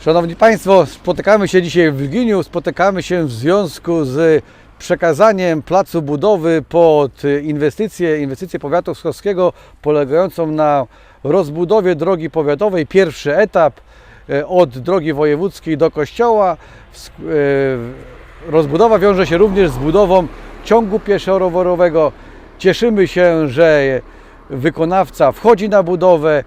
Szanowni Państwo, spotykamy się dzisiaj w Wilginiu, spotykamy się w związku z przekazaniem placu budowy pod inwestycje, inwestycje powiatu wschodskiego polegającą na rozbudowie drogi powiatowej. Pierwszy etap e, od drogi wojewódzkiej do kościoła. E, Rozbudowa wiąże się również z budową ciągu pieszo-rowerowego. Cieszymy się, że wykonawca wchodzi na budowę.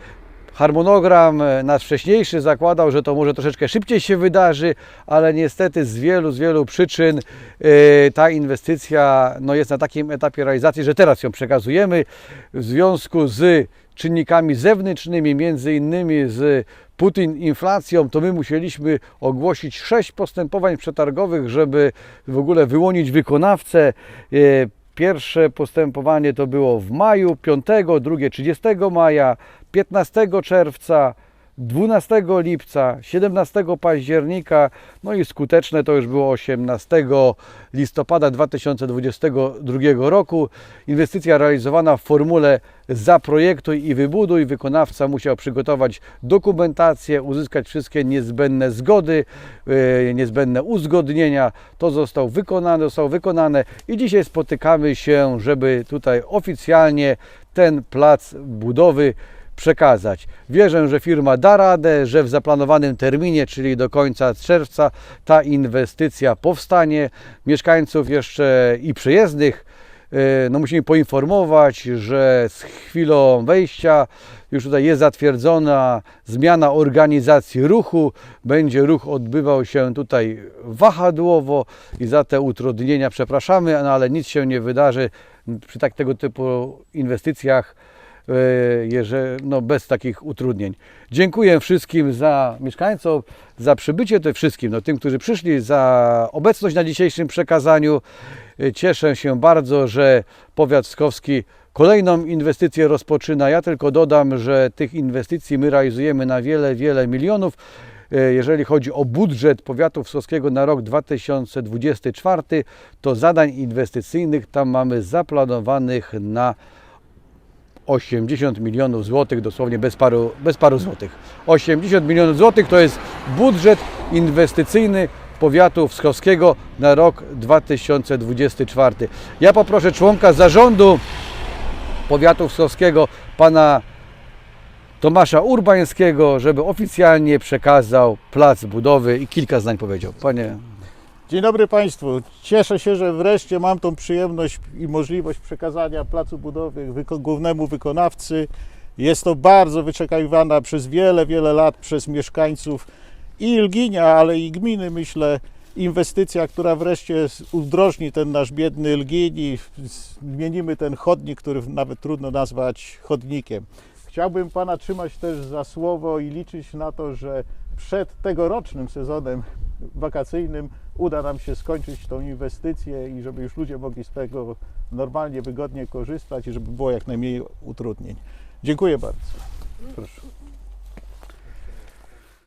Harmonogram e, nasz wcześniejszy zakładał, że to może troszeczkę szybciej się wydarzy, ale niestety z wielu, z wielu przyczyn e, ta inwestycja no, jest na takim etapie realizacji, że teraz ją przekazujemy w związku z czynnikami zewnętrznymi, między innymi z Putin inflacją, to my musieliśmy ogłosić sześć postępowań przetargowych, żeby w ogóle wyłonić wykonawcę. Pierwsze postępowanie to było w maju, 5, drugie 30 maja, 15 czerwca, 12 lipca, 17 października, no i skuteczne to już było 18 listopada 2022 roku. Inwestycja realizowana w formule zaprojektuj i wybuduj. Wykonawca musiał przygotować dokumentację, uzyskać wszystkie niezbędne zgody, e, niezbędne uzgodnienia. To zostało wykonane, zostało wykonane i dzisiaj spotykamy się, żeby tutaj oficjalnie ten plac budowy przekazać. Wierzę, że firma da radę, że w zaplanowanym terminie, czyli do końca czerwca, ta inwestycja powstanie. Mieszkańców jeszcze i przyjezdnych e, no musimy poinformować, że z chwilą wejścia już tutaj jest zatwierdzona zmiana organizacji ruchu. Będzie ruch odbywał się tutaj wahadłowo i za te utrudnienia przepraszamy, no ale nic się nie wydarzy przy tak tego typu inwestycjach jeżeli, no bez takich utrudnień. Dziękuję wszystkim za mieszkańcom, za przybycie, tym wszystkim, no, tym, którzy przyszli, za obecność na dzisiejszym przekazaniu. E, Cieszę się bardzo, że powiat wskowski kolejną inwestycję rozpoczyna. Ja tylko dodam, że tych inwestycji my realizujemy na wiele, wiele milionów. E, Jeżeli chodzi o budżet powiatu wschodskiego na rok 2024, to zadań inwestycyjnych tam mamy zaplanowanych na 80 milionów złotych, dosłownie bez paru, bez paru złotych. 80 milionów złotych to jest budżet inwestycyjny powiatu wschodskiego na rok 2024. Ja poproszę członka zarządu powiatu wschodskiego, pana Tomasza Urbańskiego, żeby oficjalnie przekazał plac budowy i kilka zdań powiedział. Panie, Dzień dobry Państwu. Cieszę się, że wreszcie mam tą przyjemność i możliwość przekazania placu budowy głównemu wykonawcy. Jest to bardzo wyczekiwana przez wiele, wiele lat przez mieszkańców i Ilginia, ale i gminy, myślę, inwestycja, która wreszcie udrożni ten nasz biedny Ilgin i zmienimy ten chodnik, który nawet trudno nazwać chodnikiem. Chciałbym Pana trzymać też za słowo i liczyć na to, że przed tegorocznym sezonem wakacyjnym uda nam się skończyć tą inwestycję i żeby już ludzie mogli z tego normalnie, wygodnie korzystać i żeby było jak najmniej utrudnień. Dziękuję bardzo. Proszę.